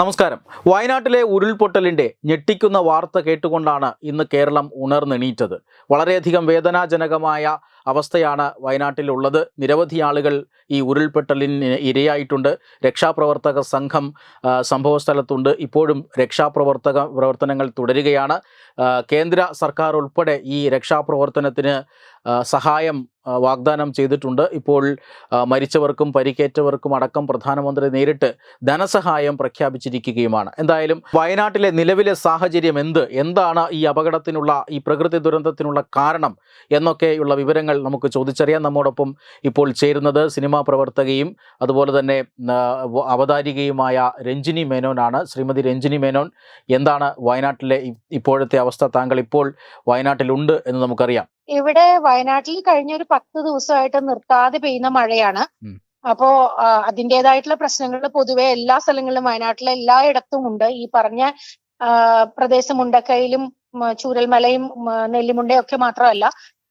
നമസ്കാരം. വയനാട്ടിലെ ഉരുൾപൊട്ടലിന്റെ ഞെട്ടിക്കുന്ന വാർത്ത കേട്ടുകൊണ്ടാണ് ഇന്ന് കേരളം ഉണർന്നെണീറ്റത്. വളരെയധികം വേദനാജനകമായ അവസ്ഥയാണ് വയനാട്ടിലുള്ളത്. നിരവധി ആളുകൾ ഈ ഉരുൾപൊട്ടലിന് ഇരയായിട്ടുണ്ട്. രക്ഷാപ്രവർത്തക സംഘം സംഭവസ്ഥലത്തുണ്ട്. ഇപ്പോഴും രക്ഷാപ്രവർത്തക പ്രവർത്തനങ്ങൾ തുടരുകയാണ്. കേന്ദ്ര സർക്കാർ ഉൾപ്പെടെ ഈ രക്ഷാപ്രവർത്തനത്തിന് സഹായം വാഗ്ദാനം ചെയ്തിട്ടുണ്ട്. ഇപ്പോൾ മരിച്ചവർക്കും പരിക്കേറ്റവർക്കും അടക്കം പ്രധാനമന്ത്രി നേരിട്ട് ധനസഹായം പ്രഖ്യാപിച്ചിരിക്കുകയുമാണ്. എന്തായാലും വയനാട്ടിലെ നിലവിലെ സാഹചര്യം എന്ത്? എന്താണ് ഈ അപകടത്തിനുള്ള ഈ പ്രകൃതി ദുരന്തത്തിനുള്ള കാരണം എന്നൊക്കെയുള്ള വിവരങ്ങൾ നമുക്ക് ചോദിച്ചറിയാം നമ്മോടൊപ്പം ഇപ്പോൾ ചേരുന്നത് സിനിമാ പ്രവർത്തകയും അതുപോലെ തന്നെ അവതാരികയുമായ രഞ്ജിനി മേനോനാണ്. ശ്രീമതി രഞ്ജിനി മേനോൻ എന്താണ് വയനാട്ടിലെ ഇപ്പോഴത്തെ അവസ്ഥ? താങ്കൾ ഇപ്പോൾ വയനാട്ടിലുണ്ട് എന്ന് നമുക്കറിയാം. ഇവിടെ വയനാട്ടിൽ കഴിഞ്ഞ ഒരു പത്ത് ദിവസമായിട്ട് നിർത്താതെ പെയ്യുന്ന മഴയാണ്. അപ്പോ അതിന്റെതായിട്ടുള്ള പ്രശ്നങ്ങൾ പൊതുവെ എല്ലാ സ്ഥലങ്ങളിലും വയനാട്ടിലെ എല്ലായിടത്തും ഉണ്ട്. ഈ പറഞ്ഞ പ്രദേശം മുണ്ടക്കയിലും ചൂരൽമലയും നെല്ലിമുണ്ടയും ഒക്കെ മാത്രമല്ല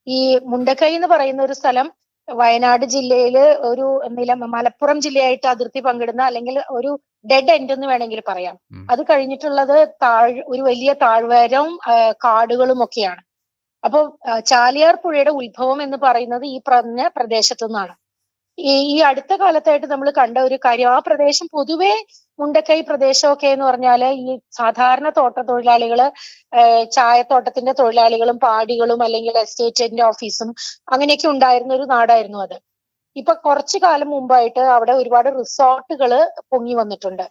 ഈ മുണ്ടക്കൈ എന്ന് പറയുന്ന ഒരു സ്ഥലം വയനാട് ജില്ലയിൽ ഒരു നില മലപ്പുറം ജില്ലയായിട്ട് അതിർത്തി പങ്കിടുന്ന അല്ലെങ്കിൽ ഒരു ഡെഡ് എൻഡ് എന്ന് വേണമെങ്കിൽ പറയാം. അത് കഴിഞ്ഞിട്ടുള്ളത് താഴ് ഒരു വലിയ താഴ്വരവും കാടുകളും ഒക്കെയാണ്. അപ്പൊ ചാലിയാർ പുഴയുടെ ഉത്ഭവം എന്ന് പറയുന്നത് ഈ പറഞ്ഞ പ്രദേശത്തു നിന്നാണ്. ഈ ഈ അടുത്ത കാലത്തായിട്ട് നമ്മൾ കണ്ട ഒരു കാര്യം ആ പ്രദേശം പൊതുവേ മുണ്ടക്കൈ പ്രദേശമൊക്കെ എന്ന് പറഞ്ഞാൽ ഈ സാധാരണ തോട്ട തൊഴിലാളികൾ ചായത്തോട്ടത്തിന്റെ തൊഴിലാളികളും പാടികളും അല്ലെങ്കിൽ എസ്റ്റേറ്റിന്റെ ഓഫീസും അങ്ങനെയൊക്കെ ഉണ്ടായിരുന്ന ഒരു നാടായിരുന്നു അത്. ഇപ്പൊ കുറച്ചു കാലം മുമ്പായിട്ട് അവിടെ ഒരുപാട് റിസോർട്ടുകൾ പൊങ്ങി വന്നിട്ടുണ്ട്.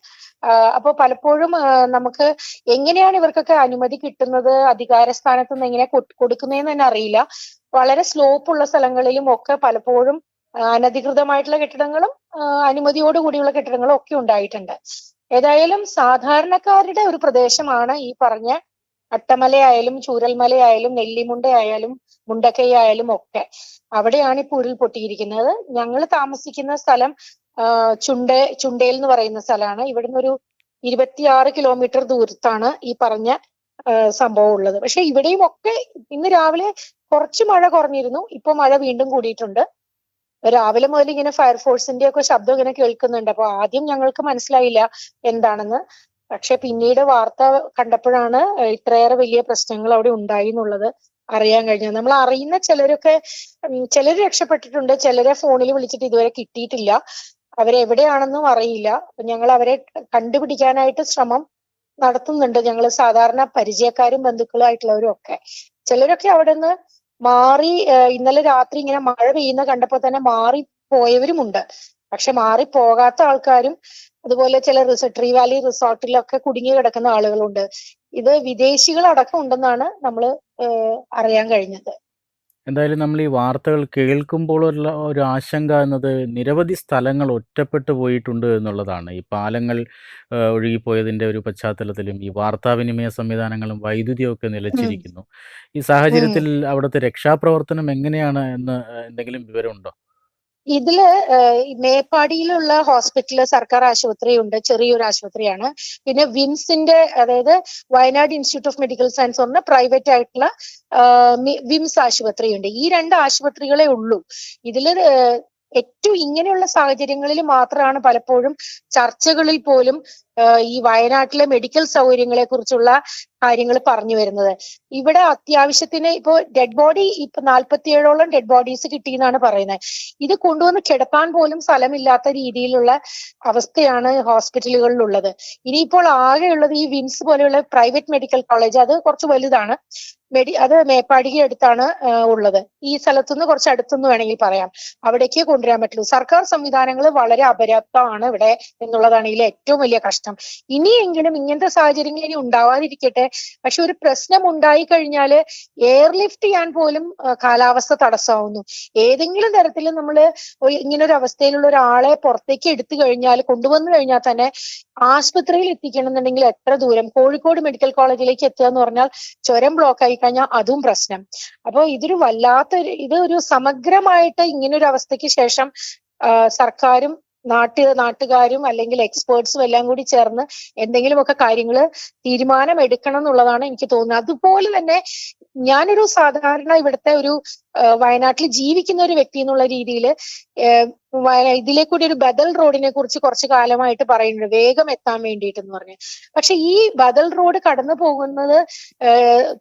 അപ്പോൾ അപ്പൊ പലപ്പോഴും നമുക്ക് എങ്ങനെയാണ് ഇവർക്കൊക്കെ അനുമതി കിട്ടുന്നത്? അധികാര സ്ഥാനത്ത് നിന്ന് എങ്ങനെ കൊടുക്കുന്നതെന്ന് തന്നെ അറിയില്ല. വളരെ സ്ലോപ്പ് ഉള്ള സ്ഥലങ്ങളിലും ഒക്കെ പലപ്പോഴും അനധികൃതമായിട്ടുള്ള കെട്ടിടങ്ങളും അനുമതിയോടുകൂടിയുള്ള അനുമതിയോട് കൂടിയുള്ള കെട്ടിടങ്ങളും ഒക്കെ ഉണ്ടായിട്ടുണ്ട്. ഏതായാലും സാധാരണക്കാരുടെ ഒരു പ്രദേശമാണ് ഈ പറഞ്ഞ അട്ടമലയായാലും ചൂരൽമലയായാലും നെല്ലിമുണ്ടയായാലും മുണ്ടക്കൈയായാലും ഒക്കെ. അവിടെയാണ് ഇപ്പൊ ഉരുൾപൊട്ടിയിരിക്കുന്നത് ഞങ്ങൾ താമസിക്കുന്ന സ്ഥലം ചുണ്ട ചുണ്ടേ ചുണ്ടേൽ എന്ന് പറയുന്ന സ്ഥലമാണ്. ഇവിടുന്ന് ഒരു ഇരുപത്തിയാറ് കിലോമീറ്റർ ദൂരത്താണ് ഈ പറഞ്ഞ സംഭവം ഉള്ളത്. പക്ഷെ ഇവിടെയും ഒക്കെ ഇന്ന് രാവിലെ കുറച്ച് മഴ കുറഞ്ഞിരുന്നു. ഇപ്പൊ മഴ വീണ്ടും കൂടിയിട്ടുണ്ട്. രാവിലെ മുതൽ ഇങ്ങനെ ഫയർഫോഴ്സിന്റെ ഒക്കെ ശബ്ദം ഇങ്ങനെ കേൾക്കുന്നുണ്ട്. അപ്പൊ ആദ്യം ഞങ്ങൾക്ക് മനസ്സിലായില്ല എന്താണെന്ന്. പക്ഷെ പിന്നീട് വാർത്ത കണ്ടപ്പോഴാണ് ഇത്രയേറെ വലിയ പ്രശ്നങ്ങൾ അവിടെ ഉണ്ടായി എന്നുള്ളത് അറിയാൻ കഴിഞ്ഞത്. നമ്മൾ അറിയുന്ന ചിലരൊക്കെ ചിലർ രക്ഷപ്പെട്ടിട്ടുണ്ട് ചിലരെ ഫോണിൽ വിളിച്ചിട്ട് ഇതുവരെ കിട്ടിയിട്ടില്ല. അവരെവിടെയാണെന്നും അറിയില്ല. ഞങ്ങൾ അവരെ കണ്ടുപിടിക്കാനായിട്ട് ശ്രമം നടത്തുന്നുണ്ട് ഞങ്ങൾ സാധാരണ പരിചയക്കാരും ബന്ധുക്കളും ആയിട്ടുള്ളവരും ഒക്കെ. ചിലരൊക്കെ അവിടെ നിന്ന് മാറി ഇന്നലെ രാത്രി ഇങ്ങനെ മഴ പെയ്യുന്ന കണ്ടപ്പോൾ തന്നെ മാറി പോയവരുമുണ്ട് പക്ഷെ മാറി പോകാത്ത ആൾക്കാരും അതുപോലെ ചില ട്രീ വാലി റിസോർട്ടിലൊക്കെ കുടുങ്ങി കിടക്കുന്ന ആളുകളുണ്ട്. ഇത് വിദേശികൾ അടക്കം ഉണ്ടെന്നാണ് നമ്മൾ അറിയാൻ കഴിഞ്ഞത്. എന്തായാലും നമ്മൾ ഈ വാർത്തകൾ കേൾക്കുമ്പോഴുള്ള ഒരു ആശങ്ക എന്നത് നിരവധി സ്ഥലങ്ങൾ ഒറ്റപ്പെട്ടു പോയിട്ടുണ്ട് എന്നുള്ളതാണ്. ഈ പാലങ്ങൾ ഒഴുകിപ്പോയതിന്റെ ഒരു പശ്ചാത്തലത്തിലും ഈ വാർത്താവിനിമയ സംവിധാനങ്ങളും വൈദ്യുതിയൊക്കെ നിലച്ചിരിക്കുന്നു. ഈ സാഹചര്യത്തിൽ അവിടുത്തെ രക്ഷാപ്രവർത്തനം എങ്ങനെയാണ് എന്ന് എന്തെങ്കിലും വിവരമുണ്ടോ? ഇതിൽ മേപ്പാടിയിലുള്ള ഹോസ്പിറ്റൽ സർക്കാർ ആശുപത്രി ഉണ്ട് ചെറിയൊരു ആശുപത്രിയാണ്. പിന്നെ വിംസിന്റെ അതായത് Wayanad Institute of Medical Science പറഞ്ഞ പ്രൈവറ്റ് ആയിട്ടുള്ള വിംസ് ആശുപത്രി ഉണ്ട് ഈ രണ്ട് ആശുപത്രികളെ ഉള്ളൂ. ഇതിൽ ഏറ്റവും ഇങ്ങനെയുള്ള സാഹചര്യങ്ങളിൽ മാത്രമാണ് പലപ്പോഴും ചർച്ചകളിൽ പോലും ഈ വയനാട്ടിലെ മെഡിക്കൽ സൗകര്യങ്ങളെ കുറിച്ചുള്ള കാര്യങ്ങൾ പറഞ്ഞു വരുന്നത്. ഇവിടെ അത്യാവശ്യത്തിന് ഇപ്പോ ഡെഡ് ബോഡി ഇപ്പൊ നാല്പത്തിയേഴോളം ഡെഡ് ബോഡീസ് കിട്ടി എന്നാണ് പറയുന്നത്. ഇത് കൊണ്ടുവന്ന് കിടത്താൻ പോലും സ്ഥലമില്ലാത്ത രീതിയിലുള്ള അവസ്ഥയാണ് ഹോസ്പിറ്റലുകളിലുള്ളത്. ഇനിയിപ്പോൾ ആകെയുള്ളത് ഈ വിൻസ് പോലെയുള്ള പ്രൈവറ്റ് മെഡിക്കൽ കോളേജ് അത് കുറച്ച് വലുതാണ്. മെഡി അത് മേപ്പാടിക അടുത്താണ് ഉള്ളത്. ഈ സ്ഥലത്തുനിന്ന് കുറച്ച് അടുത്തുനിന്ന് വേണമെങ്കിൽ പറയാം. അവിടേക്കേ കൊണ്ടുവരാൻ പറ്റുള്ളൂ. സർക്കാർ സംവിധാനങ്ങൾ വളരെ അപര്യാപ്തമാണ് ഇവിടെ എന്നുള്ളതാണ് ഇതിലെ ഏറ്റവും വലിയ കഷ്ടം. ഇനിയെങ്കിലും ഇങ്ങനത്തെ സാഹചര്യങ്ങൾ ഇനി ഉണ്ടാവാതിരിക്കട്ടെ പക്ഷെ ഒരു പ്രശ്നം ഉണ്ടായി കഴിഞ്ഞാൽ എയർലിഫ്റ്റ് ചെയ്യാൻ പോലും കാലാവസ്ഥ തടസ്സമാവുന്നു. ഏതെങ്കിലും തരത്തിൽ നമ്മൾ ഇങ്ങനെ ഒരു അവസ്ഥയിലുള്ള ഒരാളെ പുറത്തേക്ക് എടുത്തു കഴിഞ്ഞാൽ കൊണ്ടുവന്നു കഴിഞ്ഞാൽ തന്നെ ആശുപത്രിയിൽ എത്തിക്കണം എന്നുണ്ടെങ്കിൽ എത്ര ദൂരം? കോഴിക്കോട് മെഡിക്കൽ കോളേജിലേക്ക് എത്തുക എന്ന് പറഞ്ഞാൽ ചുരം ബ്ലോക്ക് ആയി കഴിഞ്ഞാൽ അതും പ്രശ്നം. അപ്പോൾ ഇതൊരു വല്ലാത്തൊരു ഇത് ഒരു സമഗ്രമായിട്ട് ഇങ്ങനെ ഒരു അവസ്ഥയ്ക്ക് ശേഷം സർക്കാരും നാട്ട് നാട്ടുകാരും അല്ലെങ്കിൽ എക്സ്പേർട്സും എല്ലാം കൂടി ചേർന്ന് എന്തെങ്കിലുമൊക്കെ കാര്യങ്ങൾ തീരുമാനം എടുക്കണം എന്നുള്ളതാണ് എനിക്ക് തോന്നുന്നത്. അതുപോലെ തന്നെ ഞാനൊരു സാധാരണ ഇവിടുത്തെ ഒരു വയനാട്ടിൽ ജീവിക്കുന്ന ഒരു വ്യക്തി എന്നുള്ള രീതിയിൽ ഇതിലെ കൂടി ഒരു ബദൽ റോഡിനെ കുറിച്ച് കുറച്ച് കാലമായിട്ട് പറയുന്നുണ്ട്. വേഗം എത്താൻ വേണ്ടിയിട്ട് എന്ന് പറഞ്ഞു. പക്ഷെ ഈ ബദൽ റോഡ് കടന്നു പോകുന്നത്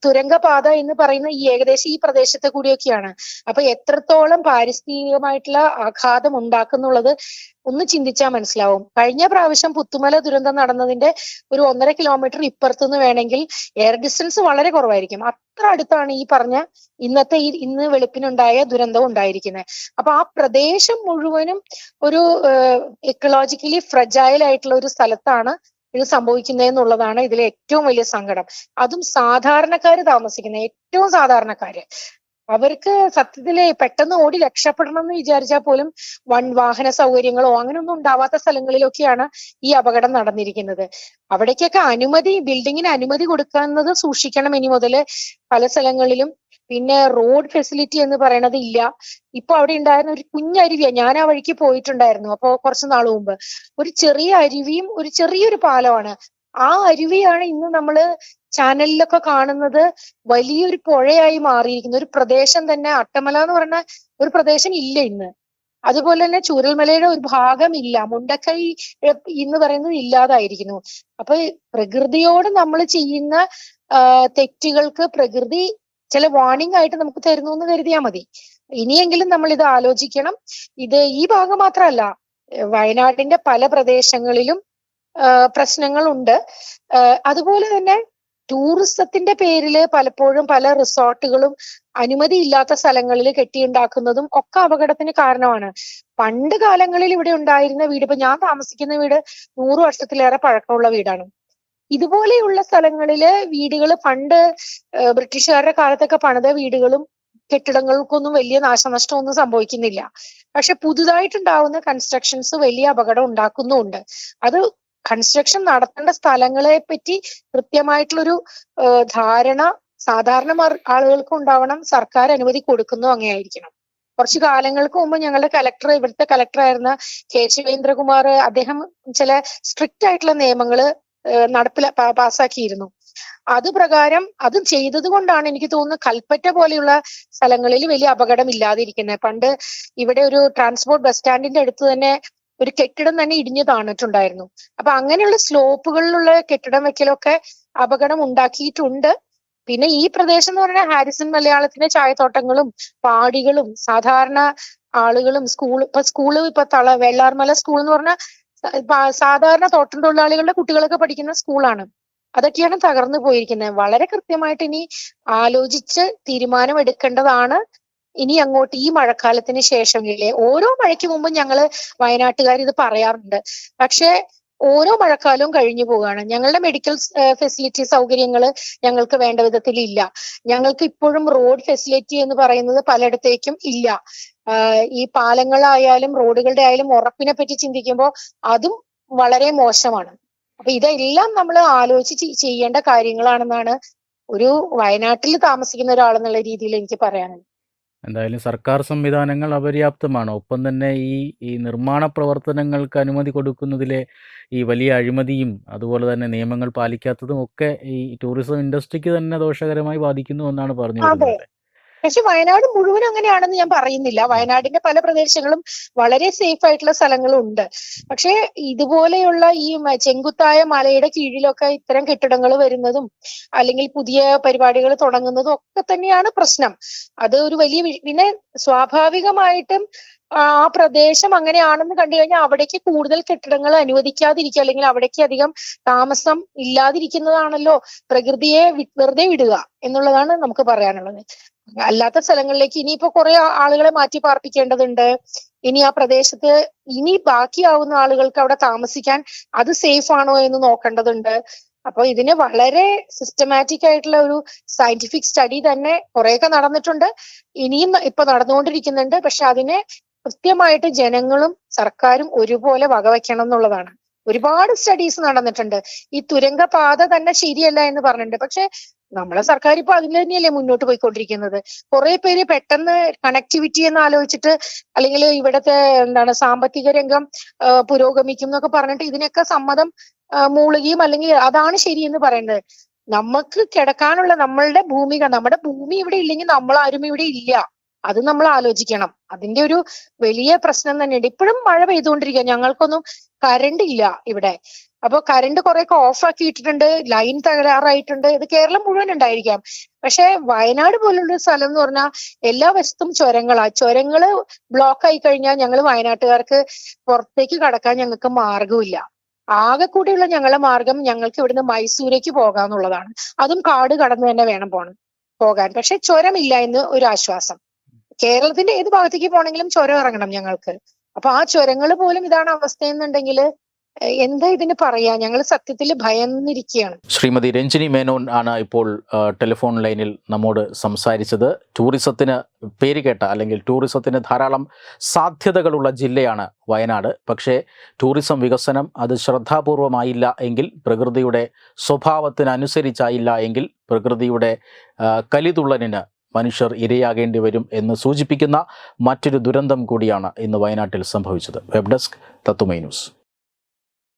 തുരങ്കപാത എന്ന് പറയുന്ന ഈ ഏകദേശം ഈ പ്രദേശത്തെ കൂടിയൊക്കെയാണ്. അപ്പൊ എത്രത്തോളം പാരിസ്ഥിതികമായിട്ടുള്ള ആഘാതം ഉണ്ടാക്കുന്നുള്ളത് ഒന്ന് ചിന്തിച്ചാൽ മനസ്സിലാവും. കഴിഞ്ഞ പ്രാവശ്യം പുത്തുമല ദുരന്തം നടന്നതിന്റെ ഒരു ഒന്നര കിലോമീറ്റർ ഇപ്പുറത്തുനിന്ന് വേണമെങ്കിൽ എയർ ഡിസ്റ്റൻസ് വളരെ കുറവായിരിക്കും. അത്ര അടുത്താണ് ഈ പറഞ്ഞ ഇന്നത്തെ ഈ ഇന്ന് വെളുപ്പിനുണ്ടായ ദുരന്തം ഉണ്ടായിരിക്കുന്നത് അപ്പൊ ആ പ്രദേശം മുഴുവനും ഒരു എക്കോളജിക്കലി ഫ്രജൈൽ ആയിട്ടുള്ള ഒരു സ്ഥലത്താണ് ഇത് സംഭവിക്കുന്നത് എന്നുള്ളതാണ് ഇതിലെ ഏറ്റവും വലിയ സങ്കടം. അതും സാധാരണക്കാര് താമസിക്കുന്ന ഏറ്റവും സാധാരണക്കാര്. അവർക്ക് സത്യത്തിൽ പെട്ടെന്ന് ഓടി രക്ഷപ്പെടണം എന്ന് വിചാരിച്ചാൽ പോലും വൺ വാഹന സൗകര്യങ്ങളോ അങ്ങനെയൊന്നും ഉണ്ടാവാത്ത സ്ഥലങ്ങളിലൊക്കെയാണ് ഈ അപകടം നടന്നിരിക്കുന്നത്. അവിടേക്കൊക്കെ അനുമതി ബിൽഡിങ്ങിന് അനുമതി കൊടുക്കുന്നത് സൂക്ഷിക്കണം ഇനി മുതൽ പല സ്ഥലങ്ങളിലും. പിന്നെ റോഡ് ഫെസിലിറ്റി എന്ന് പറയണത് ഇല്ല. ഇപ്പൊ അവിടെ ഉണ്ടായിരുന്ന ഒരു കുഞ്ഞരുവിയ ഞാൻ ആ വഴിക്ക് പോയിട്ടുണ്ടായിരുന്നു അപ്പൊ കുറച്ച് നാൾ മുമ്പ്. ഒരു ചെറിയ അരുവിയും ഒരു ചെറിയൊരു പാലമാണ് ആ അരുവിയാണ് ഇന്ന് നമ്മൾ ചാനലിലൊക്കെ കാണുന്നത് വലിയൊരു പുഴയായി മാറിയിരിക്കുന്ന. ഒരു പ്രദേശം തന്നെ അട്ടമല എന്ന് പറഞ്ഞ ഒരു പ്രദേശം ഇല്ല ഇന്ന്. അതുപോലെ തന്നെ ചൂരൽമലയുടെ ഒരു ഭാഗം ഇല്ല. മുണ്ടക്കൈ എന്ന് പറയുന്നത് ഇല്ലാതായിരിക്കുന്നു. അപ്പൊ പ്രകൃതിയോട് നമ്മൾ ചെയ്യുന്ന തെറ്റുകൾക്ക് പ്രകൃതി ചില വാണിംഗ് ആയിട്ട് നമുക്ക് തരുന്നു എന്ന് കരുതിയാൽ മതി. ഇനിയെങ്കിലും നമ്മൾ ഇത് ആലോചിക്കണം. ഇത് ഈ ഭാഗം മാത്രമല്ല. വയനാടിന്റെ പല പ്രദേശങ്ങളിലും പ്രശ്നങ്ങളുണ്ട്. അതുപോലെ തന്നെ ടൂറിസത്തിന്റെ പേരിൽ പലപ്പോഴും പല റിസോർട്ടുകളും അനുമതി ഇല്ലാത്ത സ്ഥലങ്ങളിൽ കെട്ടിയുണ്ടാക്കുന്നതും ഒക്കെ അപകടത്തിന് കാരണമാണ്. പണ്ട് കാലങ്ങളിൽ ഇവിടെ ഉണ്ടായിരുന്ന വീട് ഇപ്പൊ ഞാൻ താമസിക്കുന്ന വീട് നൂറ് വർഷത്തിലേറെ പഴക്കമുള്ള വീടാണ്. ഇതുപോലെയുള്ള സ്ഥലങ്ങളിൽ വീടുകൾ പണ്ട് ബ്രിട്ടീഷുകാരുടെ കാലത്തൊക്കെ പണിത വീടുകളും കെട്ടിടങ്ങൾക്കൊന്നും വലിയ നാശനഷ്ടമൊന്നും സംഭവിക്കുന്നില്ല. പക്ഷെ പുതുതായിട്ടുണ്ടാവുന്ന കൺസ്ട്രക്ഷൻസ് വലിയ അപകടം ഉണ്ടാക്കുന്നുമുണ്ട്. അത് കൺസ്ട്രക്ഷൻ നടത്തേണ്ട സ്ഥലങ്ങളെ പറ്റി കൃത്യമായിട്ടുള്ളൊരു ധാരണ സാധാരണ ആളുകൾക്ക് ഉണ്ടാവണം. സർക്കാർ അനുമതി കൊടുക്കുന്നു അങ്ങനെയായിരിക്കണം കുറച്ചു കാലങ്ങൾക്ക് മുമ്പ് ഞങ്ങളുടെ കലക്ടർ ഇവിടുത്തെ കലക്ടർ ആയിരുന്ന കെ ശിവേന്ദ്രകുമാർ അദ്ദേഹം ചില സ്ട്രിക്റ്റ് ആയിട്ടുള്ള നിയമങ്ങൾ നടപ്പില പാസ്സാക്കിയിരുന്നു അത് പ്രകാരം അത് ചെയ്തത് കൊണ്ടാണ് എനിക്ക് തോന്നുന്നത് കൽപ്പറ്റ പോലെയുള്ള സ്ഥലങ്ങളിൽ വലിയ അപകടം ഇല്ലാതിരിക്കുന്നത് പണ്ട് ഇവിടെ ഒരു ട്രാൻസ്പോർട്ട് ബസ് സ്റ്റാൻഡിന്റെ അടുത്ത് തന്നെ ഒരു കെട്ടിടം തന്നെ ഇടിഞ്ഞു താണിട്ടുണ്ടായിരുന്നു അപ്പൊ അങ്ങനെയുള്ള സ്ലോപ്പുകളിലുള്ള കെട്ടിടം വെക്കലൊക്കെ അപകടം ഉണ്ടാക്കിയിട്ടുണ്ട്. പിന്നെ ഈ പ്രദേശം എന്ന് പറഞ്ഞാൽ ഹാരിസൺ മലയാളത്തിന്റെ ചായത്തോട്ടങ്ങളും പാടികളും സാധാരണ ആളുകളും സ്കൂൾ ഇപ്പൊ സ്കൂൾ ഇപ്പൊ തള വെള്ളാർമല സ്കൂൾ എന്ന് പറഞ്ഞാൽ സാധാരണ തോട്ടം തൊഴിലാളികളുടെ കുട്ടികളൊക്കെ പഠിക്കുന്ന സ്കൂളാണ്. അതൊക്കെയാണ് തകർന്നു പോയിരിക്കുന്നത്. വളരെ കൃത്യമായിട്ട് ഇനി ആലോചിച്ച് തീരുമാനം എടുക്കേണ്ടതാണ് ഇനി അങ്ങോട്ട് ഈ മഴക്കാലത്തിന് ശേഷമില്ലേ ഓരോ മഴയ്ക്ക് മുമ്പും ഞങ്ങൾ വയനാട്ടുകാർ ഇത് പറയാറുണ്ട്. പക്ഷേ ഓരോ മഴക്കാലവും കഴിഞ്ഞു പോവുകയാണ്. ഞങ്ങളുടെ മെഡിക്കൽ ഫെസിലിറ്റി സൗകര്യങ്ങൾ ഞങ്ങൾക്ക് വേണ്ട വിധത്തിൽ ഇല്ല. ഞങ്ങൾക്ക് ഇപ്പോഴും റോഡ് ഫെസിലിറ്റി എന്ന് പറയുന്നത് പലയിടത്തേക്കും ഇല്ല. ഈ പാലങ്ങളായാലും റോഡുകളുടെ ആയാലും ഉറപ്പിനെ പറ്റി ചിന്തിക്കുമ്പോൾ അതും വളരെ മോശമാണ്. അപ്പൊ ഇതെല്ലാം നമ്മൾ ആലോചിച്ച് ചെയ്യേണ്ട കാര്യങ്ങളാണെന്നാണ് ഒരു വയനാട്ടിൽ താമസിക്കുന്ന ഒരാളെന്നുള്ള രീതിയിൽ എനിക്ക് പറയാനുള്ളത്. എന്തായാലും സർക്കാർ സംവിധാനങ്ങൾ അപര്യാപ്തമാണ്. ഒപ്പം തന്നെ ഈ ഈ നിർമ്മാണ പ്രവർത്തനങ്ങൾക്ക് അനുമതി കൊടുക്കുന്നതിലെ ഈ വലിയ അഴിമതിയും അതുപോലെ തന്നെ നിയമങ്ങൾ പാലിക്കാത്തതും ഒക്കെ ഈ ടൂറിസം ഇൻഡസ്ട്രിക്ക് തന്നെ ദോഷകരമായി ബാധിക്കുന്നു എന്നാണ് പറഞ്ഞു വരുന്നത്. പക്ഷെ വയനാട് മുഴുവൻ അങ്ങനെയാണെന്ന് ഞാൻ പറയുന്നില്ല. വയനാടിന്റെ പല പ്രദേശങ്ങളും വളരെ സേഫ് ആയിട്ടുള്ള സ്ഥലങ്ങളും ഉണ്ട് പക്ഷെ ഇതുപോലെയുള്ള ഈ ചെങ്കുത്തായ മലയുടെ കീഴിലൊക്കെ ഇത്തരം കെട്ടിടങ്ങൾ വരുന്നതും അല്ലെങ്കിൽ പുതിയ പരിപാടികൾ തുടങ്ങുന്നതും ഒക്കെ തന്നെയാണ് പ്രശ്നം. അത് ഒരു വലിയ പിന്നെ സ്വാഭാവികമായിട്ടും ആ പ്രദേശം അങ്ങനെയാണെന്ന് കണ്ടു കഴിഞ്ഞാൽ അവിടേക്ക് കൂടുതൽ കെട്ടിടങ്ങൾ അനുവദിക്കാതിരിക്കുക അല്ലെങ്കിൽ അവിടേക്ക് അധികം താമസം ഇല്ലാതിരിക്കുന്നതാണല്ലോ പ്രകൃതിയെ വെറുതെ വിടുക എന്നുള്ളതാണ് നമുക്ക് പറയാനുള്ളത്. അല്ലാത്ത സ്ഥലങ്ങളിലേക്ക് ഇനിയിപ്പോ കുറെ ആളുകളെ മാറ്റി പാർപ്പിക്കേണ്ടതുണ്ട്. ഇനി ആ പ്രദേശത്ത് ഇനി ബാക്കിയാവുന്ന ആളുകൾക്ക് അവിടെ താമസിക്കാൻ അത് സേഫ് ആണോ എന്ന് നോക്കേണ്ടതുണ്ട്. അപ്പൊ ഇതിന് വളരെ സിസ്റ്റമാറ്റിക് ആയിട്ടുള്ള ഒരു സയന്റിഫിക് സ്റ്റഡി തന്നെ കുറെയൊക്കെ നടന്നിട്ടുണ്ട്. ഇനിയും ഇപ്പൊ നടന്നുകൊണ്ടിരിക്കുന്നുണ്ട്. പക്ഷെ അതിനെ കൃത്യമായിട്ട് ജനങ്ങളും സർക്കാരും ഒരുപോലെ വകവയ്ക്കണം എന്നുള്ളതാണ്. ഒരുപാട് സ്റ്റഡീസ് നടന്നിട്ടുണ്ട്. ഈ തുരങ്കപാത തന്നെ ശരിയല്ല എന്ന് പറഞ്ഞിട്ടുണ്ട്. പക്ഷെ നമ്മളെ സർക്കാർ ഇപ്പൊ അതിൽ തന്നെയല്ലേ മുന്നോട്ട് പോയിക്കൊണ്ടിരിക്കുന്നത്. കുറെ പേര് പെട്ടെന്ന് കണക്ടിവിറ്റി എന്ന് ആലോചിച്ചിട്ട് അല്ലെങ്കിൽ ഇവിടത്തെ എന്താണ് സാമ്പത്തിക രംഗം പുരോഗമിക്കും എന്നൊക്കെ പറഞ്ഞിട്ട് ഇതിനൊക്കെ സമ്മതം മൂളുകയും അല്ലെങ്കിൽ അതാണ് ശരിയെന്ന് പറയുന്നത്. നമുക്ക് കിടക്കാനുള്ള നമ്മളുടെ ഭൂമിക നമ്മുടെ ഭൂമി ഇവിടെ ഇല്ലെങ്കിൽ നമ്മൾ ആരും ഇവിടെ ഇല്ല. അത് നമ്മൾ ആലോചിക്കണം. അതിന്റെ ഒരു വലിയ പ്രശ്നം തന്നെയുണ്ട്. ഇപ്പോഴും മഴ പെയ്തുകൊണ്ടിരിക്കുക ഞങ്ങൾക്കൊന്നും കറണ്ട് ഇല്ല ഇവിടെ. അപ്പൊ കറണ്ട് കുറെ ഒക്കെ ഓഫ് ആക്കിയിട്ടുണ്ട് ലൈൻ തകരാറായിട്ടുണ്ട്. ഇത് കേരളം മുഴുവൻ ഉണ്ടായിരിക്കാം. പക്ഷെ വയനാട് പോലുള്ള സ്ഥലം എന്ന് പറഞ്ഞാൽ എല്ലാ വശത്തും ചുരങ്ങളാ. ചുരങ്ങൾ ബ്ലോക്ക് ആയി കഴിഞ്ഞാൽ ഞങ്ങൾ വയനാട്ടുകാർക്ക് പുറത്തേക്ക് കടക്കാൻ ഞങ്ങൾക്ക് മാർഗമില്ല ആകെ കൂടിയുള്ള ഞങ്ങളുടെ മാർഗം ഞങ്ങൾക്ക് ഇവിടുന്ന് മൈസൂരേക്ക് പോകാന്നുള്ളതാണ്. അതും കാട് കടന്ന് തന്നെ വേണം പോണം പോകാൻ. പക്ഷെ ചുരമില്ല എന്ന് ഒരു ആശ്വാസം. കേരളത്തിന്റെ ഏത് ഭാഗത്തേക്ക് പോണെങ്കിലും ചുരം ഇറങ്ങണം ഞങ്ങൾക്ക്. അപ്പൊ ആ ചുരങ്ങൾ പോലും ഇതാണ് അവസ്ഥ എന്നുണ്ടെങ്കിൽ എന്താ ഇതിന് പറയാ? ഞങ്ങൾ സത്യത്തിൽ ഭയന്നിരിക്കുകയാണ് ശ്രീമതി രഞ്ജിനി മേനോൻ ആണ് ഇപ്പോൾ ടെലിഫോൺ ലൈനിൽ നമ്മോട് സംസാരിച്ചത്. ടൂറിസത്തിന് പേരുകേട്ട അല്ലെങ്കിൽ ടൂറിസത്തിന് ധാരാളം സാധ്യതകളുള്ള ജില്ലയാണ് വയനാട്. പക്ഷേ ടൂറിസം വികസനം അത് ശ്രദ്ധാപൂർവമായില്ല എങ്കിൽ പ്രകൃതിയുടെ സ്വഭാവത്തിനനുസരിച്ചായില്ല എങ്കിൽ പ്രകൃതിയുടെ കലിതുള്ളലിന് മനുഷ്യർ ഇരയാകേണ്ടി വരും എന്ന് സൂചിപ്പിക്കുന്ന മറ്റൊരു ദുരന്തം കൂടിയാണ് ഇന്ന് വയനാട്ടിൽ സംഭവിച്ചത്. വെബ് ഡെസ്ക് തത്തുമൈ news.